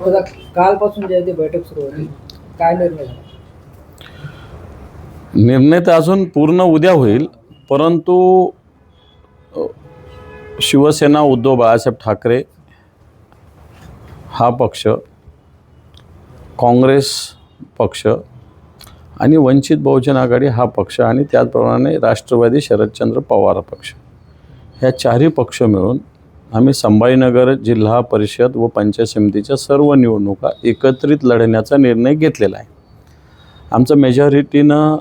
आता कालपासून जे आहे ते बैठक सुरू होती. काय निर्णय झाला? निर्णय तर अजून पूर्ण उद्या होईल परंतु शिवसेना उद्धव बाळासाहेब ठाकरे हा पक्ष काँग्रेस पक्ष आणि वंचित बहुजन आघाडी हा पक्ष आणि त्याचप्रमाणे राष्ट्रवादी शरदचंद्र पवार पक्ष ह्या चारही पक्ष मिळून आम्ही संभाजीनगर जिल्हा परिषद व पंचायत समितीच्या सर्व निवडणुका एकत्रित लढण्याचा निर्णय घेतलेला आहे. आमचं मेजॉरिटीनं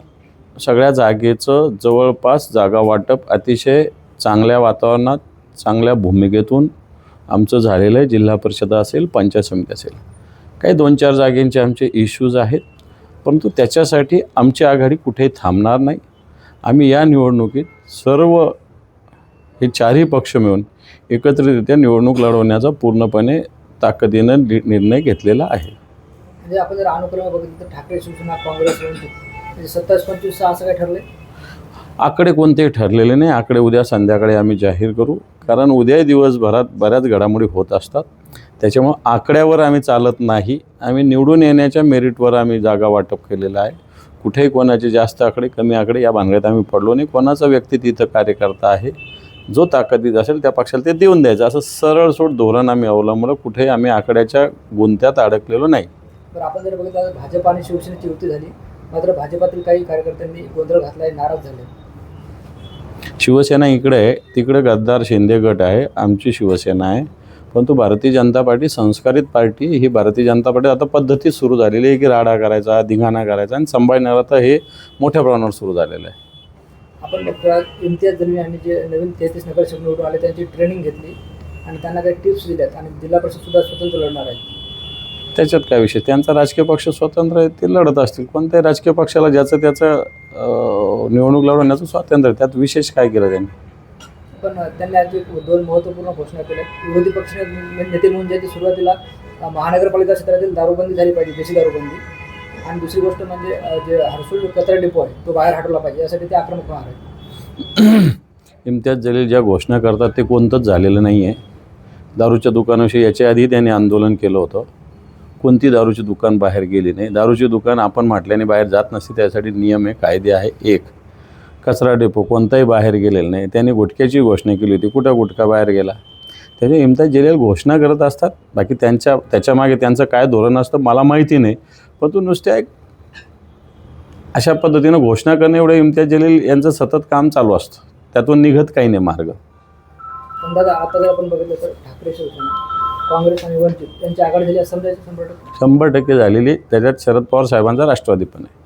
सगळ्या जागेचं जवळपास जागा वाटप अतिशय चांगल्या वातावरणात चांगल्या भूमिकेतून आमचं झालेलं आहे. जिल्हा परिषद असेल पंचायत समिती असेल. काही दोन चार जागेंचे आमचे इश्यूज आहेत. परंतु त्याच्यासाठी आमची आघाडी कुठेही थांबणार नाही. आम्ही या निवडणुकीत सर्व हे चारही पक्ष मिळून एकत्रितरित्या निवडणूक लढवण्याचा पूर्णपणे ताकदीनं नि- निर्णय घेतलेला आहे. म्हणजे आपण जर अनुक्रम बघितलं तर ठाकरे शिवसेना काँग्रेस म्हणजे सत्तावीस पंचवीस सहा असं काय ठरले आकडे कोणतेही ठरलेले नाही. आकडे उद्या संध्याकाळी आम्ही जाहीर करू. कारण उद्याही दिवसभरात बऱ्याच घडामोडी होत असतात. त्याच्यामुळं आकड्यावर आम्ही चालत नाही. आम्ही निवडून येण्याच्या मेरिटवर आम्ही जागा वाटप केलेलं आहे. कुठेही कोणाचे जास्त आकडे कमी आकडे या भानगडीत आम्ही पडलो नाही. कोणाचा व्यक्ती तिथं कार्यकर्ता आहे? जो ताकदीत असेल त्या पक्षाला ते देऊन द्यायचं. असं सरळ सोड धोरण आम्ही अवलंबलं कुठेही आम्ही आकड्याच्या गुंत्यात अडकलेलो नाही. तर आपण जर बघितलं तर भाजप आणि शिवसेनेची युती झाली. मात्र भाजपातील काही कार्यकर्त्यांनी गोंधळ घातलाय नाराज झाले. शिवसेना इकडे आहे. तिकडे गद्दार शिंदे गट आहे. आमची शिवसेना आहे. परंतु भारतीय जनता पार्टी संस्कारित पार्टी ही भारतीय जनता पार्टी आता पद्धती सुरू झालेली आहे की राडा करायचा धिंगाणा करायचा आणि संभाजीनगरात हे मोठ्या प्रमाणावर सुरू झालेलं आहे. आपण इम्तियाज जलील यांनी जे नवीन तेहतीस नगरसेवक निवडून आले त्यांची ट्रेनिंग घेतली आणि त्यांना काही टिप्स दिल्यात आणि जिल्हा परिषद सुद्धा स्वतंत्र लढणार आहेत त्याच्यात काय विषय? त्यांचा राजकीय पक्ष स्वतंत्र आहे ते लढत असतील कोणत्याही राजकीय पक्षाला ज्याचं त्याचं निवडणूक लढवण्याचं स्वातंत्र्य आहे. त्यात विशेष काय केलं त्यांनी? पण त्यांनी आज एक दोन महत्त्वपूर्ण घोषणा केल्या. विरोधी पक्ष नेते म्हणून जे ते सुरुवातीला अ, महानगरपालिका क्षेत्रातील दारूबंदी झाली पाहिजे देशी दारूबंदी. आणि दुसरी गोष्ट म्हणजे जे हर्सुल कचरा डिपो आहे तो बाहेर हटवला पाहिजे यासाठी ते आक्रमक होणार आहे इम्तियाज जलील ज्या घोषणा करतात ते कोणतंच झालेलं नाही आहे दारूच्या दुकानाविषयी याच्या आधी त्यांनी आंदोलन केलं होतं. कोणती दारूची दुकान बाहेर गेली नाही? दारूची दुकान आपण म्हटल्याने बाहेर जात नसते त्यासाठी नियम आहे कायदे आहे एक. कचरा डेपो कोणताही बाहेर गेलेला नाही. त्यांनी गुटख्याची घोषणा केली होती कुठं गुटखा बाहेर गेला? त्याच्या इम्तियाज जलील घोषणा करत असतात. बाकी त्यांच्या त्याच्यामागे त्यांचं काय धोरण असतं मला माहिती नाही. पण तू नुसत्या एक अशा पद्धतीनं घोषणा करणे एवढं इम्तियाज जलील यांचं सतत काम चालू असतं. त्यातून निघत काही नाही मार्ग. पण दादा आता जर आपण बघितलं तर ठाकरे शिवसेना काँग्रेस आणि वंचित यांची आघाडी झाली शंभर टक्के झालेली. त्याच्यात शरद पवार साहेबांचा राष्ट्रवादी पण आहे.